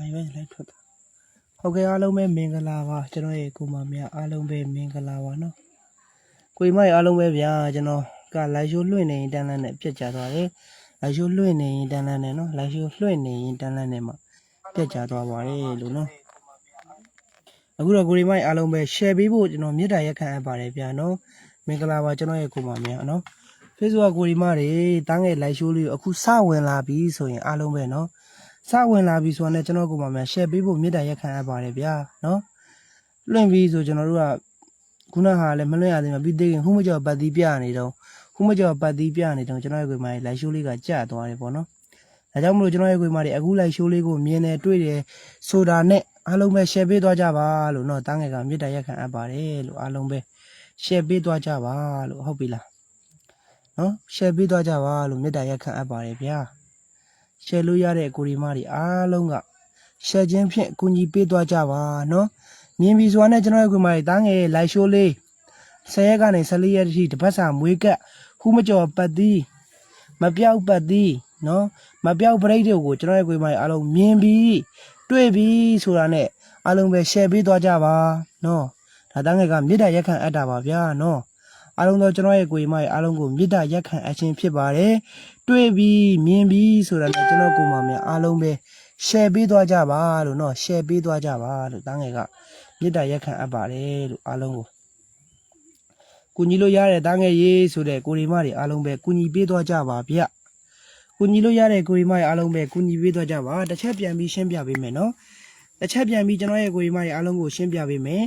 ဘာရွေးလိုက်ထွက်တာဟုတ်ကဲ့အားလုံးပဲမင်္ဂလာပါကျွန်တော်ရဲ့ကိုမမြအားလုံးပဲမင်္ဂလာပါနော်ကိုမရဲ့အားလုံးပဲဗျာကျွန်တော်ကလိုက်ရှိုးလွှင့်နေရင်တန်းလန်းနဲ့ပြက်ကြသွားတယ်လိုက်ရှိုးလွှင့်နေရင်တန်းလန်းနဲ့နော်လိုက်ရှိုးလွှင့်နေရင်တန်းလန်းနဲ့မှပြက်ကြသွားပါတယ်လို့နော်အခုတော့ကိုရီမိုက်အားလုံးပဲ share ပေးဖို့ကျွန်တော်မြစ်တာရက်ခံအပ်ပါတယ်ဗျာနော်မင်္ဂလာပါကျွန်တော်ရဲ့ကိုမမြနော် Facebook ကိုရီမတွေတန်းငယ်လိုက်ရှိုးလေးကိုအခုစဝင်လာပြီဆိုရင်အားလုံးပဲနော် စဝင်လာပြီဆိုတော့လည်းကျွန်တော်ကိုမှမြန် share ပေးဖို့မေတ္တာရက်ခံအပ်ပါတယ်ဗျာနော်လွှင့်ပြီးဆိုကျွန်တော်တို့ကခုနကလည်းမလွှင့်ရသေးဘူးပြီးသေးရင်ဟိုမကျော်ပတ်သီးပြနေတော့ဟိုမကျော်ပတ်သီးပြနေတော့ကျွန်တော်ရဲ့ကိုမှလိုက်ရှိုးလေးကကြာသွားတယ်ပေါ့နော်ဒါကြောင့်မလို့ကျွန်တော်ရဲ့ကိုမှတွေအခုလိုက်ရှိုးလေးကိုမြင်တယ်တွေ့တယ်ဆိုတာနဲ့အားလုံးပဲ share ပေးသွားကြပါလို့နော်တန်းငယ်ကမေတ္တာရက်ခံအပ်ပါတယ်လို့အားလုံးပဲ share ပေးသွားကြပါလို့ဟုတ်ပြီလားနော် share ပေးသွားကြပါလို့မေတ္တာရက်ခံအပ်ပါတယ်ဗျာ ရှယ်လို့ရတဲ့ကိုရီမတွေအားလုံးကရှယ်ခြင်းဖြင့်အကူအညီပေးသွားကြပါနော်မြင်ပြီဆိုတာနဲ့ကျွန်တော်ရဲ့ကိုရီမတွေတားငယ်လိုက်ရှိုးလေး10ရက်ကနေ14ရက်တိတပတ်စာမွေးကပ်ဟူးမကျော်ပတ်သီးမပြောက်ပတ်သီးနော်မပြောက်ပရိတ်တွေကိုကျွန်တော်ရဲ့ကိုရီမတွေအားလုံးမြင်ပြီတွေ့ပြီဆိုတာနဲ့အားလုံးပဲရှယ်ပေးသွားကြပါနော်ဒါတားငယ်ကမြေတားရက်ခံအပ်တာပါဗျာနော် အားလုံးတော့ကျွန်တော်ရဲ့ကိုယ်မရဲ့အားလုံးကိုမေတ္တာရက်ခံအချင်းဖြစ်ပါတယ်တွေ့ပြီးမြင်ပြီးဆိုတာနဲ့ကျွန်တော်ကိုယ်မများအားလုံးပဲ share ပေးသွားကြပါလို့เนาะ share ပေးသွားကြပါလို့တန်းငယ်ကမေတ္တာရက်ခံအပ်ပါတယ်လို့အားလုံးကိုကူညီလို့ရတဲ့တန်းငယ်ရေးဆိုတဲ့ကိုရီမတွေအားလုံးပဲကူညီပေးသွားကြပါဗျကူညီလို့ရတဲ့ကိုရီမတွေအားလုံးပဲကူညီပေးသွားကြပါတစ်ချက်ပြန်ပြီးရှင်းပြပေးမယ်เนาะတစ်ချက်ပြန်ပြီးကျွန်တော်ရဲ့ကိုရီမတွေအားလုံးကိုရှင်းပြပေးမယ်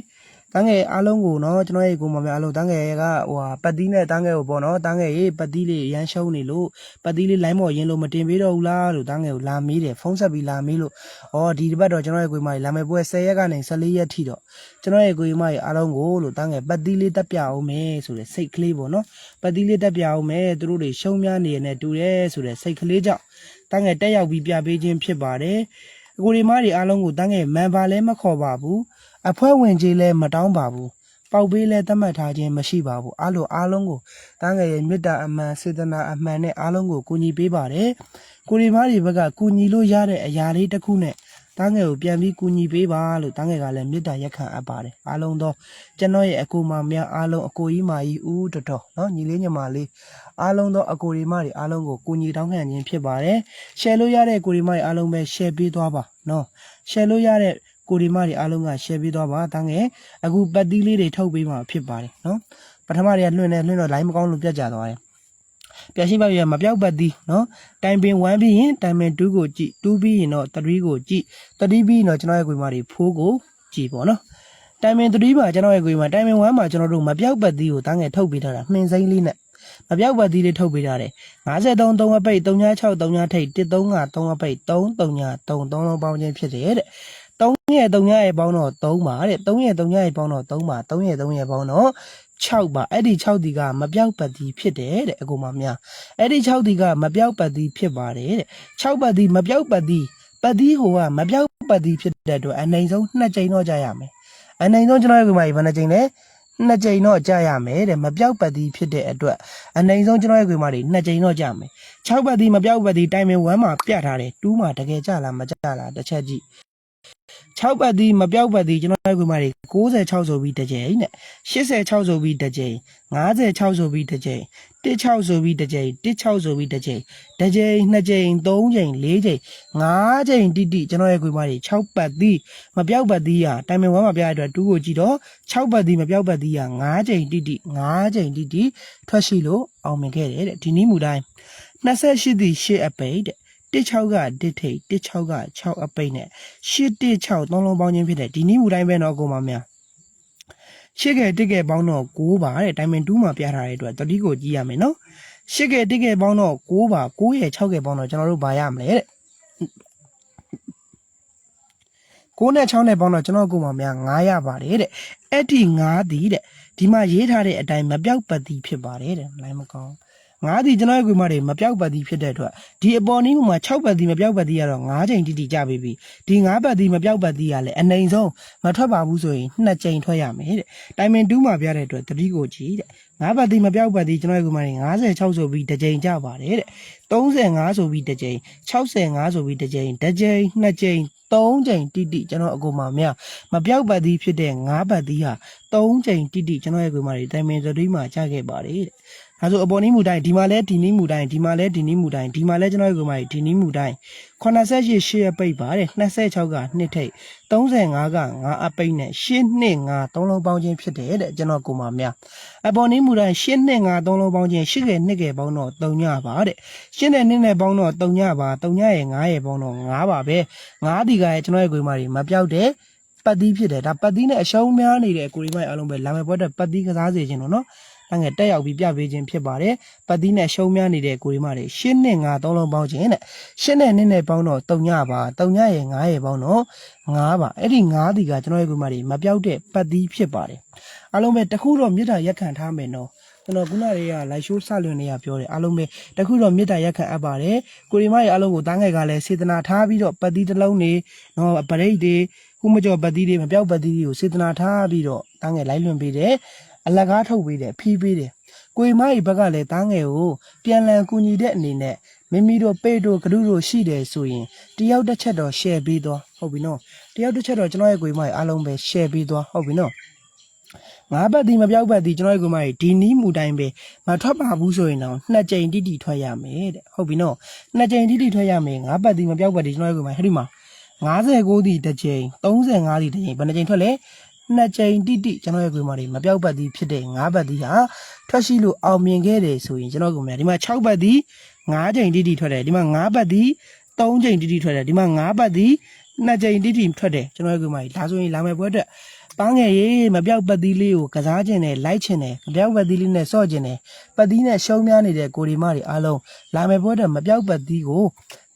တန်းငယ်အားလုံးကိုနော်ကျွန်တော်ရဲ့ကိုမမအားလုံးတန်းငယ်ကဟိုဟာပတ်တီးနဲ့တန်းငယ်ကိုပေါ့နော်တန်းငယ်ရေးပတ်တီးလေးရမ်းရှုံးနေလို့ပတ်တီးလေးလိုင်းမော်ရင်လို့မတင်ပေးတော့ဘူးလားလို့တန်းငယ်ကိုလာမေးတယ်ဖုန်းဆက်ပြီးလာမေးလို့ဩဒီတစ်ပတ်တော့ကျွန်တော်ရဲ့ကိုမကြီးလာမယ်ပွဲ10ရက်ကနေ14ရက်ထိတော့ကျွန်တော်ရဲ့ကိုမကြီးအားလုံးကိုလို့တန်းငယ်ပတ်တီးလေးတက်ပြအောင်မယ်ဆိုတဲ့စိတ်ကလေးပေါ့နော်ပတ်တီးလေးတက်ပြအောင်မယ်သူတို့တွေရှုံးများနေရတဲ့တူတယ်ဆိုတဲ့စိတ်ကလေးကြောင့်တန်းငယ်တက်ရောက်ပြီးပြပေးခြင်းဖြစ်ပါတယ်အကိုရီမတွေအားလုံးကိုတန်းငယ်မန်ပါလဲမခေါ်ပါဘူး အဖွဲ့ဝင်ကြီးလည်းမတောင်းပါဘူးပေါက်ပေးလည်းသတ်မှတ်ထားခြင်းမရှိပါဘူးအားလုံးအားလုံးကိုတန်းငယ်ရဲ့မေတ္တာအမှန်စေတနာအမှန်နဲ့အားလုံးကိုကူညီပေးပါတယ်ကိုရီမားတွေဘက်ကကူညီလို့ရတဲ့အရာလေးတစ်ခုနဲ့တန်းငယ်ကိုပြန်ပြီးကူညီပေးပါလို့တန်းငယ်ကလည်းမေတ္တာရက်ခံအပ်ပါတယ်အားလုံးတော့ကျွန်တော်ရဲ့အကိုမများအားလုံးအကိုကြီးမာကြီးဦးတော်တော်နော်ညီလေးညီမလေးအားလုံးတော့အကိုရီမားတွေအားလုံးကိုကူညီတောင်းခံခြင်းဖြစ်ပါတယ်ရှယ်လို့ရတဲ့ကိုရီမားတွေအားလုံးပဲရှယ်ပေးသွားပါနော်ရှယ်လို့ရတဲ့ ကိုဒီမတွေအားလုံးက share ပေးသွားပါတန်းငယ်အခုပတ်တီးလေးတွေထုတ်ပေးမှာဖြစ်ပါတယ်နော်ပထမတွေကလွှင့်နေလွှင့်တော့ line မကောင်းလို့ပြတ်ကျသွားတယ်ပြန်ရှင်းပါပြမပြောက်ပတ်တီးနော်တိုင်ပင်1ပြီးရင်တိုင်ပင်2ကိုကြည့်2ပြီးရင်တော့3ကိုကြည့်3ပြီးရင်တော့ကျွန်တော်ရဲ့ကိုယ်မတွေ4ကိုကြည့်ပေါ့နော်တိုင်ပင်3မှာကျွန်တော်ရဲ့ကိုယ်မတိုင်ပင်1မှာကျွန်တော်တို့မပြောက်ပတ်တီးကိုတန်းငယ်ထုတ်ပေးထားတာမှင်စိမ့်လေးနဲ့မပြောက်ပတ်တီးလေးထုတ်ပေးထားတယ်53 3အပိတ်36 3ထိတ်135 3အပိတ်3 3 3 3လုံးပေါင်းခြင်းဖြစ်တယ်တဲ့ 3ရဲ့3ရဲ့ပေါင်းတော့3ပါတဲ့3ရဲ့3ရဲ့ပေါင်းတော့3ပါ3ရဲ့3ရဲ့ပေါင်းတော့6ပါအဲ့ဒီ6ဒီကမပြောက်ပတ်တီဖြစ်တယ်တဲ့အကူမများအဲ့ဒီ6ဒီကမပြောက်ပတ်တီဖြစ်ပါတယ်တဲ့6ပတ်တီမပြောက်ပတ်တီပတ်တီဟိုကမပြောက်ပတ်တီဖြစ်တဲ့အတွက်အနိုင်ဆုံး2ကြိမ်တော့ကြာရမယ်အနိုင်ဆုံးကျွန်တော်ရဲ့ကူမကြီးဘယ်နှကြိမ်လဲနှစ်ကြိမ်တော့ကြာရမယ်တဲ့မပြောက်ပတ်တီဖြစ်တဲ့အတွက်အနိုင်ဆုံးကျွန်တော်ရဲ့ကွေမတွေနှစ်ကြိမ်တော့ကြာမယ်6ပတ်တီမပြောက်ပတ်တီတိုင်ပင်1မှာပြထားတယ်2မှာတကယ်ကြာလားမကြာလားတစ်ချက်ကြည့် 6ပတ်တီမပြောက်ပတ်တီကျွန်တော်ရဲ့ကွေမတွေ96ဆိုပြီးတစ်ကြိမ်နဲ့86ဆိုပြီးတစ်ကြိမ်56ဆိုပြီးတစ်ကြိမ်16ဆိုပြီးတစ်ကြိမ်16ဆိုပြီးတစ်ကြိမ်တစ်ကြိမ်နှစ်ကြိမ်သုံးကြိမ်လေးကြိမ်ငါးကြိမ်တိတိကျွန်တော်ရဲ့ကွေမတွေ6ပတ်တီမပြောက်ပတ်တီကတိုင်ပင်1မှာပြရတဲ့အတွက်2ကိုကြည့်တော့6ပတ်တီမပြောက်ပတ်တီက9ကြိမ်တိတိ9ကြိမ်တိတိထွက်ရှိလို့အောင်မြင်ခဲ့တယ်တဲ့ဒီနည်းမူတိုင်း28တီ8အပိတ်တဲ့ 16ကတစ်ထိတ်16က6အပိတ်နဲ့816သုံးလုံးပေါင်းခြင်းဖြစ်တဲ့ဒီနည်းမူတိုင်းပဲတော့ကိုမများရှစ်ကဲတစ်ကဲပေါင်းတော့6ပါတဲ့တိုင်ပင်2မှာပြထားတဲ့အတွက်တတိကိုကြည့်ရမယ်နော်ရှစ်ကဲတစ်ကဲပေါင်းတော့6ပါ9ရဲ့6ကဲပေါင်းတော့ကျွန်တော်တို့ဗာရမလဲတဲ့9နဲ့6နဲ့ပေါင်းတော့ကျွန်တော်ကိုမှများ9ရပါတယ်တဲ့အဲ့ဒီ9ဒီတဲ့ဒီမှာရေးထားတဲ့အတိုင်းမပြောက်ပတ်တီဖြစ်ပါတယ်တဲ့လိုင်းမကောင်း ငါးဒီကျွန်တော်ရဲ့ကွေမတွေမပြောက်ပတ်တီဖြစ်တဲ့အတွက်ဒီအပေါ်နည်းမှာ6ပတ်တီမပြောက်ပတ်တီကတော့9ချိန်တိတိကြပြီပြီဒီ9ပတ်တီမပြောက်ပတ်တီကလည်းအနိုင်ဆုံးမထွက်ပါဘူးဆိုရင်2ချိန်ထွက်ရမယ်တဲ့တိုင်မင်2မှာပြတဲ့အတွက်တတိကိုကြည့်တဲ့9ပတ်တီမပြောက်ပတ်တီကျွန်တော်ရဲ့ကွေမတွေ56ဆိုပြီးတစ်ချိန်ကြပါတယ်တဲ့35ဆိုပြီးတစ်ချိန်65ဆိုပြီးတစ်ချိန်တစ်ချိန်2ချိန်3 3ချိန်တိတိကျွန်တော်အကူမများမပြောက်ပတ်သီးဖြစ်တဲ့9ပတ်သီးဟာ3ချိန်တိတိကျွန်တော်ရဲ့ကွေမာတွေတိုင်ပင်စရီးမှာကြားခဲ့ပါတယ်တဲ့ ဒါဆိုအပေါ်နီးမူတိုင်းဒီမှာလဲဒီနီးမူတိုင်းဒီမှာလဲဒီနီးမူတိုင်းဒီမှာလဲကျွန်တော်ရဲ့ကွေမာတွေဒီနီးမူတိုင်း88ရှေ့ရပိတ်ပါတယ်26ကနှစ်ထိပ်35က9အပိတ်နဲ့8နှစ်9 3လုံးပေါင်းခြင်းဖြစ်တယ်တဲ့ကျွန်တော်ကိုမများအပေါ်နီးမူတိုင်း8နှစ်9 3လုံးပေါင်းခြင်း8ကဲ2ကဲပေါင်းတော့3ညပါတဲ့8နဲ့2နဲ့ပေါင်းတော့3ညပါ3ညရဲ့9ရဲ့ပေါင်းတော့9ပါပဲ9ဒီကရဲ့ကျွန်တော်ရဲ့ကွေမာတွေမပြောက်တဲ့ပတ်သီးဖြစ်တယ်ဒါပတ်သီးနဲ့အရှုံးများနေတဲ့ကိုရီမိုက်အားလုံးပဲလာမယ်ပွဲတဲ့ပတ်သီးကစားစေခြင်းတော့နော် အငယ်တက်ရောက်ပြီးပြပေးခြင်းဖြစ်ပါတယ်ပတ်သီးနဲ့ရှုံးများနေတဲ့ကိုရီမိုက်တွေရှင်းနဲ့ငါသုံးလုံးပေါင်းခြင်းတဲ့ရှင်းနဲ့နင်းနဲ့ပေါင်းတော့တုံညပါတုံညရဲ့9ရဲ့ပေါင်းတော့9ပါအဲ့ဒီ9ဒီကကျွန်တော်ရဲ့ကိုရီမိုက်တွေမပြောက်တဲ့ပတ်သီးဖြစ်ပါတယ်အားလုံးပဲတခုတော့မြစ်တာရက်ခံထားမယ်နော်ကျွန်တော်ခုနတွေကလိုက်ရှိုးစလွင်နေရပြောတယ်အားလုံးပဲတခုတော့မေတ္တာရက်ခံအပ်ပါတယ်ကိုရီမရဲ့အားလုံးကိုတားငယ်ကလည်းစေတနာထားပြီးတော့ပတ်သီးတစ်လုံးနေနော်ပရိတ်တွေခုမကျော်ပတ်သီးတွေမပြောက်ပတ်သီးတွေကိုစေတနာထားပြီးတော့တားငယ်လိုက်လွန်ပေးတယ် အလကားထုတ်ပေးတယ်ဖီးပေးတယ်ကိုရီမရဲ့ဘက်ကလည်းတားငယ်ကိုပြန်လည်ကူညီတဲ့အနေနဲ့မိမိတို့ပေတို့ကလူတို့ရှိတယ်ဆိုရင်တယောက်တစ်ချက်တော့ share ပေးသွားဟုတ်ပြီနော်တယောက်တစ်ချက်တော့ကျွန်တော်ရဲ့ကိုရီမရဲ့အားလုံးပဲ share ပေးသွားဟုတ်ပြီနော်ငါးပတ်ဒီမပြောက်ပတ်ဒီကျွန်တော်တို့ကမကြီးဒီနီးမူတိုင်းပဲမထွက်ပါဘူးဆိုရင်တော့နှစ်ကြိမ်တိတိထွက်ရမယ်တဲ့ဟုတ်ပြီနော်နှစ်ကြိမ်တိတိထွက်ရမယ်ငါးပတ်ဒီမပြောက်ပတ်ဒီကျွန်တော်တို့ကမဟဲ့ဒီမှာ59ဒီတစ်ကြိမ်35ဒီတစ်ကြိမ်ဘယ်နှကြိမ်ထွက်လဲ နှစ်ကြိမ်တိတိကျွန်တော်ရဲ့ကွေမာတွေမပြောက်ပတ်ဒီဖြစ်တဲ့9ပတ်ဒီဟာထွက်ရှိလို့အောင်မြင်ခဲ့တယ်ဆိုရင်ကျွန်တော်ကမဒီမှာ6ပတ်ဒီ9ကြိမ်တိတိထွက်တယ်ဒီမှာ9ပတ်ဒီ3ကြိမ်တိတိထွက်တယ်ဒီမှာ9ပတ်ဒီနှစ်ကြိမ်တိတိထွက်တယ်ကျွန်တော်ရဲ့ကွေမာကြီးဒါဆိုရင်လာမယ့်ပွဲအတွက်ပန်းငယ်ရေးမပြောက်ပတ်သီးလေးကိုကစားခြင်းနဲ့လိုက်ခြင်းနဲ့မပြောက်ပတ်သီးလေးနဲ့ဆော့ခြင်းနဲ့ပတ်သီးနဲ့ရှုံးများနေတဲ့ကိုရီမတွေအားလုံးလာမယ်ဘွဲ့တဲ့မပြောက်ပတ်သီးကို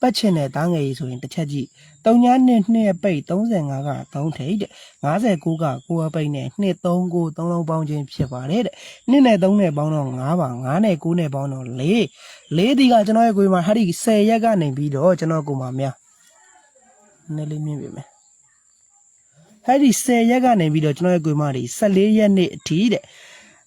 ပတ်ခြင်းနဲ့တားငယ်ရေးဆိုရင်တစ်ချက်ကြည့်3ညနဲ့2ပိတ်35က3ထိပ်တဲ့59က9အပိတ်နဲ့2 3 9 3လုံးပေါင်းခြင်းဖြစ်ပါတယ်တဲ့2နဲ့3နဲ့ပေါင်းတော့9ပါ9နဲ့9နဲ့ပေါင်းတော့4 4ဒီကကျွန်တော်ရဲ့ကိုရီမဟာဒီ10ရက်ကနေပြီးတော့ကျွန်တော်ကိုမများနည်းလေးမြင်ပြီမယ်အဲ့ဒီ10ရက်ကနေပြီးတော့ကျွန်တော်ရဲ့ကွေမတွေ14ရက်နေ့အထိတဲ့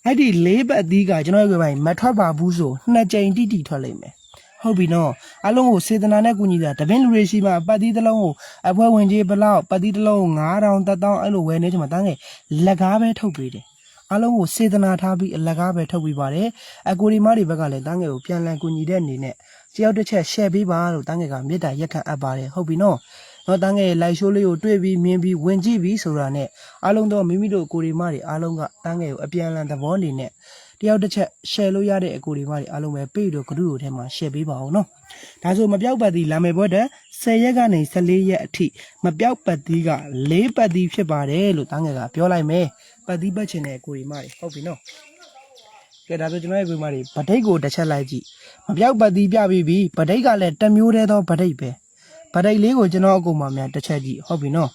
အဲ့ဒီ၄ပတ်သီးကကျွန်တော်ရဲ့ကွေမတွေမထွက်ပါဘူးဆိုနှစ်ကြိမ်တိတိထွက်လိမ့်မယ် ဟုတ်ပြီနော်အလုံးကိုစေတနာနဲ့ကုညီတာတပင်းလူတွေရှိမှပတ်သီးတစ်လုံးကိုအဖွဲဝင်ကြီးဘလောက်ပတ်သီးတစ်လုံးကို9000 1000အဲ့လိုဝယ်နေချင်မှတန်းငယ်လက်ကားပဲထုတ်ပေးတယ်အလုံးကိုစေတနာထားပြီးအလက်ကားပဲထုတ်ပေးပါတယ်အကိုဒီမားတွေဘက်ကလည်းတန်းငယ်ကိုပြန်လည်ကုညီတဲ့အနေနဲ့တယောက်တစ်ချက် share ပေးပါလို့တန်းငယ်ကမေတ္တာရက်ခံအပ်ပါတယ်ဟုတ်ပြီနော်တော့တန်းငယ်လိုက်ရှိုးလေးကိုတွေ့ပြီးမြင်ပြီးဝင်ကြည့်ပြီးဆိုတာနဲ့အားလုံးတော့မိမိတို့ကိုရီမတွေအားလုံးကတန်းငယ်ကိုအပြန်အလှန်သဘောအနေနဲ့ တယောက်တစ်ချက် share လို့ရတဲ့အကိုရီမတွေအားလုံးပဲပေ့တို့ဂရုတို့ထဲမှာ share ပေးပါအောင်နော်ဒါဆိုမပြောက်ပတ်သီးလာမယ်ဘွဲ့တဲ့10ရက်ကနေ14ရက်အထိမပြောက်ပတ်သီးက4ပတ်သီးဖြစ်ပါတယ်လို့တန်းငယ်ကပြောလိုက်မယ်ပတ်သီးပတ်ချင်တဲ့ကိုရီမတွေဟုတ်ပြီနော်ကဲဒါဆိုကျွန်တော်ရဲ့ကိုရီမတွေဗဒိတ်ကိုတစ်ချက်လိုက်ကြည့်မပြောက်ပတ်သီးပြပြီးပြီဗဒိတ်ကလည်းတစ်မျိုးတည်းသောဗဒိတ်ပဲဗဒိတ်လေးကိုကျွန်တော်အကူမှများတစ်ချက်ကြည့်ဟုတ်ပြီနော်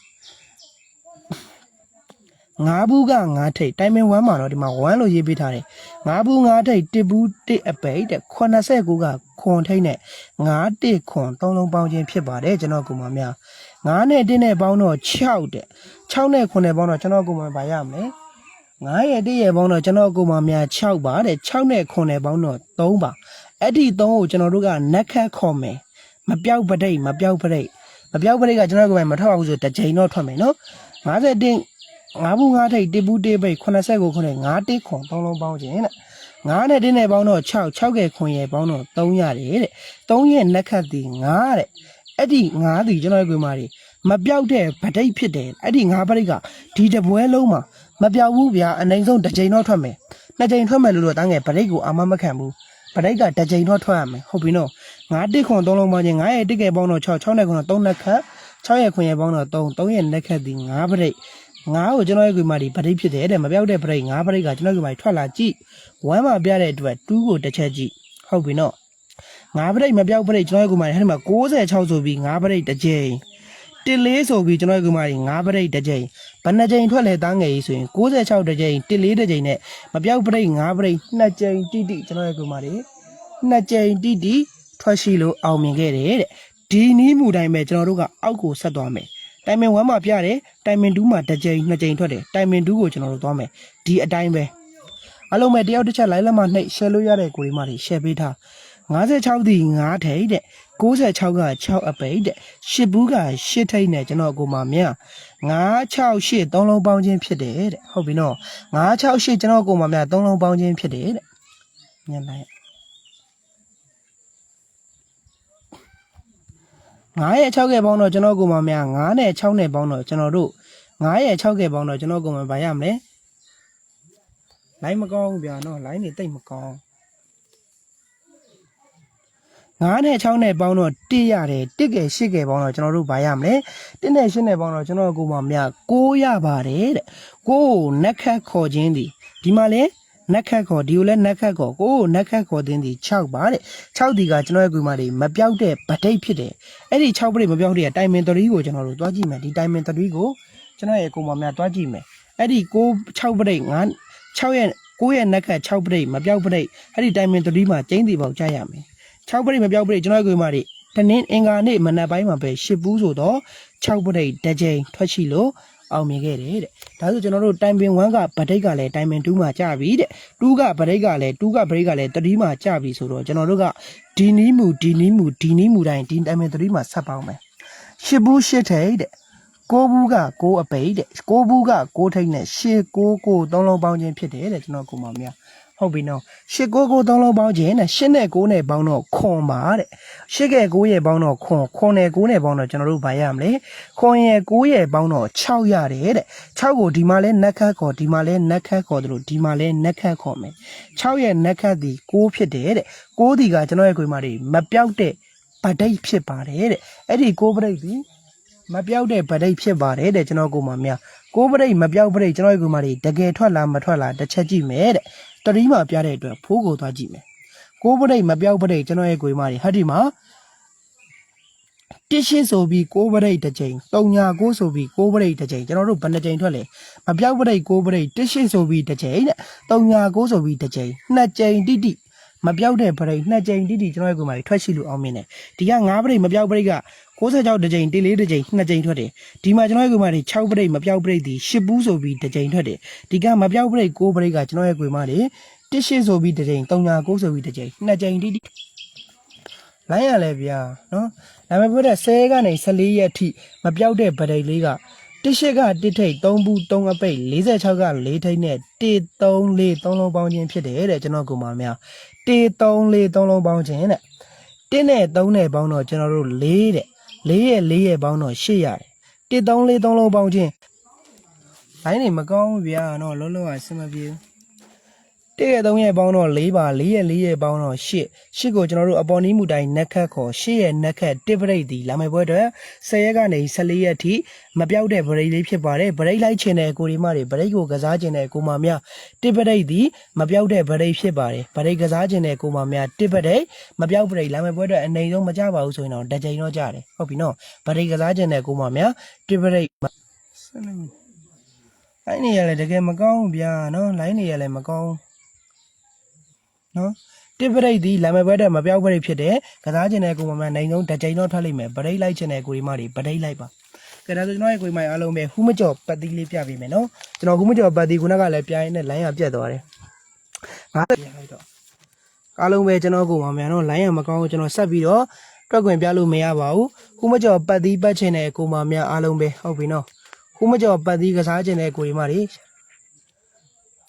ငါးဘူးကငါးထိပ်တိုင်မင်1မှာတော့ဒီမှာ1လို့ရေးပေးထားတယ်ငါးဘူးငါးထိပ်တစ်ဘူးတစ်အပိတ်တဲ့89ကခွန်ထိပ်နဲ့ငါးတစ်ခွန်သုံးလုံးပေါင်းခြင်းဖြစ်ပါတယ်ကျွန်တော်ကူမများငါးနဲ့တစ်နဲ့ပေါင်းတော့6တဲ့6နဲ့9နဲ့ပေါင်းတော့ကျွန်တော်ကူမဘာရမလဲ9ရဲ့1ရဲ့ပေါင်းတော့ကျွန်တော်ကူမများ6ပါတဲ့6နဲ့9နဲ့ပေါင်းတော့3ပါအဲ့ဒီ3ကိုကျွန်တော်တို့ကနက်ခတ်ခေါ်မယ်မပြောက်ပဒိတ်မပြောက်ပဒိတ်မပြောက်ပဒိတ်ကကျွန်တော်ကူမမထောက်အောင်ဆိုတစ်ချိန်တော့ထွက်မယ်နော်51 9ဘူး9ဒိတ်1ဘူး1ဘိတ်80ကို9 9တိခွန်သုံးလုံးပေါင်းခြင်းတဲ့9နဲ့တင်းနဲ့ပေါင်းတော့6 6ကဲခွန်ရဲ့ပေါင်းတော့3ရတယ်တဲ့3ရဲ့လက်ခတ်ဒီ9တဲ့အဲ့ဒီ9ဒီကျွန်တော်ရဲ့ကွေမာတွေမပြောက်တဲ့ဗဒိတ်ဖြစ်တယ်အဲ့ဒီ9ဗဒိတ်ကဒီတပွဲလုံးမှာမပြောက်ဘူးဗျာအနိုင်ဆုံးတစ်ကြိမ်တော့ထွက်မယ်နှစ်ကြိမ်ထွက်မယ်လို့တော့တန်းငယ်ဗဒိတ်ကိုအာမမခံဘူးပဒိတ်ကတစ်ကြိမ်တော့ထွက်ရမယ်ဟုတ်ပြီနော်ငါတစ်ခွန်သုံးလုံးပေါင်းခြင်းငါရဲ့တစ်ကဲပေါင်းတော့6 6နဲ့ခွန်တော့3နဲ့ခတ်6ရဲ့ခွန်ရဲ့ပေါင်းတော့3 3ရဲ့လက်ခတ်ဒီ9ပဒိတ် 9ကိုကျွန်တော်ရဲ့ကွေမာဒီပဒိတ်ဖြစ်တယ်တဲ့မပြောက်တဲ့ပဒိတ်9ပဒိတ်ကကျွန်တော်ကွေမာဒီထွက်လာကြည့်1မှာပြတဲ့အတွက်2ကိုတစ်ချက်ကြည့်ဟုတ်ပြီနော်9ပဒိတ်မပြောက်ပဒိတ်ကျွန်တော်ရဲ့ကွေမာဒီဟဲ့ဒီမှာ66ဆိုပြီး9ပဒိတ်တစ်ကြိမ်တစ်လေးဆိုပြီးကျွန်တော်ရဲ့ကွေမာဒီ9ပဒိတ်တစ်ကြိမ်ဘယ်နှကြိမ်ထွက်လဲတားငယ်ကြီးဆိုရင်66တစ်ကြိမ်တစ်လေးတစ်ကြိမ်နဲ့မပြောက်ပဒိတ်9ပဒိတ်2ကြိမ်တိတိကျွန်တော်ရဲ့ကွေမာဒီနှစ်ကြိမ်တိတိထွက်ရှိလို့အောင်မြင်ခဲ့တယ်တဲ့ဒီနီးမှုတိုင်းပဲကျွန်တော်တို့ကအောက်ကိုဆက်သွားမယ် တိုင်မင်1မှာပြတယ်တိုင်မင်2မှာတစ်ကြိမ်နှစ်ကြိမ်ထွက်တယ်တိုင်မင်2ကိုကျွန်တော်တို့သွားမယ်ဒီအတိုင်းပဲအလုံးမဲ့တယောက်တစ်ချက် line လက်မနှိပ် share လို့ရတဲ့ကိုရီမတွေ share ပေးထား56ဒီ9ထိပ်တဲ့96က6အပိတ်တဲ့10ဘူးက10ထိပ်နဲ့ကျွန်တော်ကိုမမြ968သုံးလုံးပေါင်းခြင်းဖြစ်တယ်တဲ့ဟုတ်ပြီနော်968ကျွန်တော်ကိုမမြသုံးလုံးပေါင်းခြင်းဖြစ်တယ်တဲ့ညလိုက် 9ရဲ့6ကပေါင်းတော့ကျွန်တော်ကိုမများ9နဲ့6နဲ့ပေါင်းတော့ကျွန်တော်တို့9ရဲ့6ကပေါင်းတော့ကျွန်တော်ကိုမဘာရမလဲလိုင်းမကောင်းဘူးဗျာနော်လိုင်းနေတိတ်မကောင်း9နဲ့6နဲ့ပေါင်းတော့1ရတယ်1ကဲ8ကဲပေါင်းတော့ကျွန်တော်တို့ဘာရမလဲ1နဲ့8နဲ့ပေါင်းတော့ကျွန်တော်ကိုမများ9ရပါတယ်တဲ့9ကိုနက်ခတ်ခေါ်ခြင်းဒီဒီမှာလဲ နက်ခတ်ခေါ်ဒီကိုလဲနက်ခတ်ခေါ်ကိုကိုနက်ခတ်ခေါ်ခြင်းဒီ6ပါတဲ့6ဒီကကျွန်တော်ရဲ့ကွေမတွေမပြောက်တဲ့ဗဒိတ်ဖြစ်တယ်အဲ့ဒီ6ပရိတ်မပြောက်တဲ့တိုင်မင်3ကိုကျွန်တော်တို့တွားကြည့်မယ်ဒီတိုင်မင်3ကိုကျွန်တော်ရဲ့ကိုမများတွားကြည့်မယ်အဲ့ဒီ6 6ပရိတ်9 6ရဲ့9ရဲ့နက်ခတ်6ပရိတ်မပြောက်ပရိတ်အဲ့ဒီတိုင်မင်3မှာကျင်းတီပေါက်ကြရမယ်6ပရိတ်မပြောက်ပရိတ်ကျွန်တော်ရဲ့ကိုမတွေတနင်အင်္ဂါနေ့မနက်ပိုင်းမှာပဲ10ဘူးဆိုတော့6ပရိတ်တစ်ကြိမ်ထွက်ရှိလို့ အောင်မြင်ခဲ့တယ်တဲ့ဒါဆိုကျွန်တော်တို့တိုင်ပင်1ကဗဒိတ်ကလည်းတိုင်ပင်2မှာကြာပြီတဲ့2ကဗဒိတ်ကလည်း2ကဗဒိတ်ကလည်း3မှာကြာပြီဆိုတော့ကျွန်တော်တို့ကဒီနီးမူဒီနီးမူဒီနီးမူတိုင်းဒီတိုင်ပင်3မှာဆက်ပေါင်းမယ်ရှစ်ဘူးရှစ်ထိပ်တဲ့ကိုးဘူးကကိုးအပိတ်တဲ့ကိုးဘူးကကိုးထိပ်နဲ့ရှစ်ကိုးကိုးသုံးလုံးပေါင်းခြင်းဖြစ်တယ်တဲ့ကျွန်တော်ကိုမမများ ဟုတ်ပြီနော်ရှစ်ကိုးကိုးသုံးလုံးပေါင်းခြင်းနဲ့ရှစ်နဲ့ကိုးနဲ့ပေါင်းတော့ခွန်ပါတဲ့ရှစ်ကဲကိုးရဲ့ပေါင်းတော့ခွန်ခွန်နဲ့ကိုးနဲ့ပေါင်းတော့ကျွန်တော်တို့ဗာရမလဲခွန်ရဲ့ကိုးရဲ့ပေါင်းတော့6ရတယ်တဲ့6ကိုဒီမှာလဲနက်ခတ်ခေါ်ဒီမှာလဲနက်ခတ်ခေါ်တယ်လို့ဒီမှာလဲနက်ခတ်ခေါ်မယ်6ရဲ့နက်ခတ်ဒီ6ဖြစ်တယ်တဲ့6ဒီကကျွန်တော်ရဲ့ခွေမတွေမပြောက်တဲ့ဗဒိတ်ဖြစ်ပါတယ်တဲ့အဲ့ဒီ6ဗဒိတ်ဒီမပြောက်တဲ့ဗရိတ်ဖြစ်ပါတယ်တဲ့ကျွန်တော်ကိုမများကိုဗရိတ်မပြောက်ဗရိတ်ကျွန်တော်ရဲ့ကိုမတွေတကယ်ထွက်လာမထွက်လာတစ်ချက်ကြည့်မယ်တဲ့ တတိမှပြတဲ့အတွက်ဖိုးကိုသွားကြည့်မယ်ကိုဗရိတ်မပြောက်ဗရိတ်ကျွန်တော်ရဲ့ကိုမတွေဟတ်ဒီမှာတစ်ရှင်းဆိုပြီးကိုဗရိတ်တစ်ချိန်တုံညာကိုဆိုပြီးကိုဗရိတ်တစ်ချိန်ကျွန်တော်တို့ဘယ်နှချိန်ထွက်လဲမပြောက်ဗရိတ်ကိုဗရိတ်တစ်ရှင်းဆိုပြီးတစ်ချိန်တဲ့တုံညာကိုဆိုပြီးတစ်ချိန်နှစ်ချိန်တိတိမပြောက်တဲ့ဗရိတ်နှစ်ချိန်တိတိကျွန်တော်ရဲ့ကိုမတွေထွက်ရှိလို့အောင်မြင်တယ်ဒီက9ဗရိတ်မပြောက်ဗရိတ်က 66တစ်ကြိမ်14တစ်ကြိမ်2ကြိမ်ထွက်တယ်ဒီမှာကျွန်တော်ရဲ့ကွေမတွေ6ပရိတ်မပြောက်ပရိတ်ဒီ10ဘူးဆိုပြီးတစ်ကြိမ်ထွက်တယ်ဒီကမပြောက်ပရိတ်6ပရိတ်ကကျွန်တော်ရဲ့ကွေမတွေ18ဆိုပြီးတစ်ကြိမ်39ဆိုပြီးတစ်ကြိမ်2ကြိမ်တိတိလိုင်းရလဲဗျာနော်ဒါပေမဲ့ပြောတဲ့10ကနေ14ရက်ထိမပြောက်တဲ့ပရိတ်လေးက18က1ထိပ်3ဘူး3အပိတ်46က4ထိပ်နဲ့134 3လုံးပေါင်းခြင်းဖြစ်တယ်တဲ့ကျွန်တော်ကွေမများ134 3လုံးပေါင်းခြင်းတဲ့1နဲ့3နဲ့ပေါင်းတော့ကျွန်တော်တို့4တဲ့ လေးရဲ့လေးရဲ့ပေါင်းတော့8ရတယ်တစ်3 4 3လုံးပေါင်းချင်းလိုင်းနေမကောင်းဘူးဗျာနော်လုံးလုံးအဆင်မပြေဘူး တစ်ရဲ့3ရဲ့ပေါင်းတော့4ပါ4ရဲ့4ရဲ့ပေါင်းတော့8 8ကိုကျွန်တော်တို့အပေါ်နီးမူတိုင်းနက်ခတ်ခေါ်8ရဲ့နက်ခတ်တစ်ပရိတ်ဒီလာမယ်ပွဲအတွက်10ရက်ကနေ14ရက်ထိမပြောက်တဲ့ပရိတ်လေးဖြစ်ပါတယ်ပရိတ်လိုက်ချင်တဲ့ကိုဒီမတွေပရိတ်ကိုကစားချင်တဲ့ကိုမများတစ်ပရိတ်ဒီမပြောက်တဲ့ပရိတ်ဖြစ်ပါတယ်ပရိတ်ကစားချင်တဲ့ကိုမများတစ်ပရိတ်မပြောက်ပရိတ်လာမယ်ပွဲအတွက်အနေဆုံးမကြပါဘူးဆိုရင်တော့တစ်ချိန်တော့ကြတယ်ဟုတ်ပြီနော်ပရိတ်ကစားချင်တဲ့ကိုမများတစ်ပရိတ်ဆက်နေလိုင်းနေရလဲတကယ်မကောင်းဘူးဗျာနော်လိုင်းနေရလဲမကောင်းဘူး နော်တစ်ပရိတ်ဒီလာမယ်ပွဲအတွက်မပြောက်ပရိတ်ဖြစ်တယ်ကစားချင်တဲ့ကိုမများနိုင်ဆုံးတစ်ချိန်တော့ထွက်လိမ့်မယ်ပရိတ်လိုက်ချင်တဲ့ကိုဒီမတွေပရိတ်လိုက်ပါကဲဒါဆိုကျွန်တော်ရဲ့ကိုယ်မိုင်အားလုံးပဲဟူးမကြော်ပတ်သီးလေးပြပေးမယ်နော်ကျွန်တော်ဟူးမကြော်ပတ်သီးခုနကလည်းပြိုင်းနဲ့လိုင်းရပြတ်သွားတယ်ငါပြလိုက်တော့အားလုံးပဲကျွန်တော်ကိုယ်မိုင်နော်လိုင်းရမကောင်းဘူးကျွန်တော်ဆက်ပြီးတော့တွက်ခွင့်ပြလို့မရပါဘူးဟူးမကြော်ပတ်သီးပတ်ချင်တဲ့ကိုယ်မိုင်အားလုံးပဲဟုတ်ပြီနော်ဟူးမကြော်ပတ်သီးကစားချင်တဲ့ကိုယ်ဒီမတွေ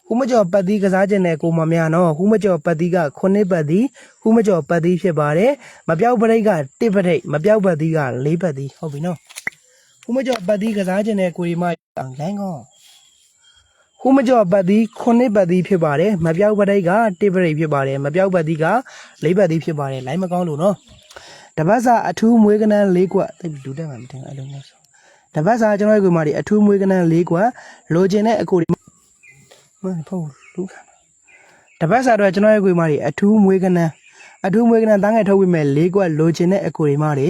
ဟူးမကြော်ပတ်သီးကစားခြင်းနဲ့ကိုမများနော်ဟူးမကြော်ပတ်သီးကခုနှစ်ပတ်သီးဟူးမကြော်ပတ်သီးဖြစ်ပါတယ်မပြောက်ပရိတ်ကတစ်ပရိတ်မပြောက်ပတ်သီးကလေးပတ်သီးဟုတ်ပြီနော်ဟူးမကြော်ပတ်သီးကစားခြင်းနဲ့ကိုဒီမလိုင်းကောဟူးမကြော်ပတ်သီးခုနှစ်ပတ်သီးဖြစ်ပါတယ်မပြောက်ပရိတ်ကတစ်ပရိတ်ဖြစ်ပါတယ်မပြောက်ပတ်သီးကလေးပတ်သီးဖြစ်ပါတယ်လိုင်းမကောင်းလို့နော်တပတ်စာအထူးမွေးကနန်းလေးကွက်တိတ်ဒူတက်မှာမတင်အဲ့လိုမျိုးဆိုတပတ်စာကျွန်တော်တို့ကမာဒီအထူးမွေးကနန်းလေးကွက်လိုချင်တဲ့အကိုဒီ မဖုန်းလူခံတပတ်စာတော့ကျွန်တော်ရဲ့ကိုယ်မတွေအထူးမွေးကနန်းအထူးမွေးကနန်းတန်းငယ်ထုတ်ပြီးမဲ့၄ကွက်လိုချင်တဲ့အကိုတွေမတွေ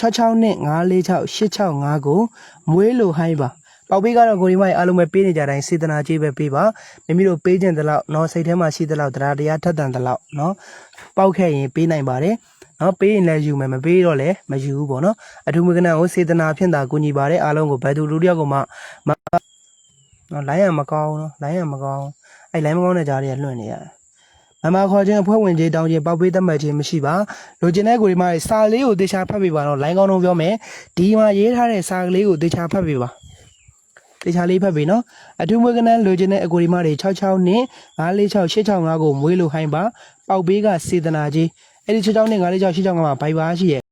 66နဲ့946 865ကိုမွေးလိုဟိုင်းပါပေါက်ပေးကတော့ကိုဒီမိုင်အားလုံးပဲပေးနေကြတိုင်းစေတနာကြီးပဲပေးပါမိမိတို့ပေးခြင်းတလောက်เนาะစိတ်ထဲမှာရှိတလောက်တရားတရားထက်တန်တလောက်เนาะပေါက်ခဲ့ရင်ပေးနိုင်ပါတယ်เนาะပေးရင်လည်းယူမယ်မပေးတော့လည်းမယူဘူးပေါ့เนาะအထူးမွေးကနန်းကိုစေတနာဖြင့်သာကူညီပါတယ်အားလုံးကိုဘယ်သူလူတယောက်ကိုမှမ နော်လိုင်းရမကောင်းနော်လိုင်းရမကောင်းအဲ့လိုင်းမကောင်းတဲ့ကြားတွေကလွှင့်နေရတယ်မမမခေါ်ခြင်းအဖွဲ့ဝင်ကြီးတောင်းခြင်းပေါက်ပေးသတ်မှတ်ခြင်းမရှိပါလိုချင်တဲ့ကိုဒီမှာစာလေးကိုတေချာဖတ်ပေးပါတော့လိုင်းကောင်းတော့ပြောမယ်ဒီမှာရေးထားတဲ့စာကလေးကိုတေချာဖတ်ပေးပါတေချာလေးဖတ်ပေးနော်အထူးမွေးကနန်းလိုချင်တဲ့အကိုဒီမတွေ66နဲ့946 865ကိုမွေးလို့ဟိုင်းပါပေါက်ပေးကစေတနာကြီးအဲ့ဒီ66နဲ့946 865မှာဘိုင်ပါရှိရဲ့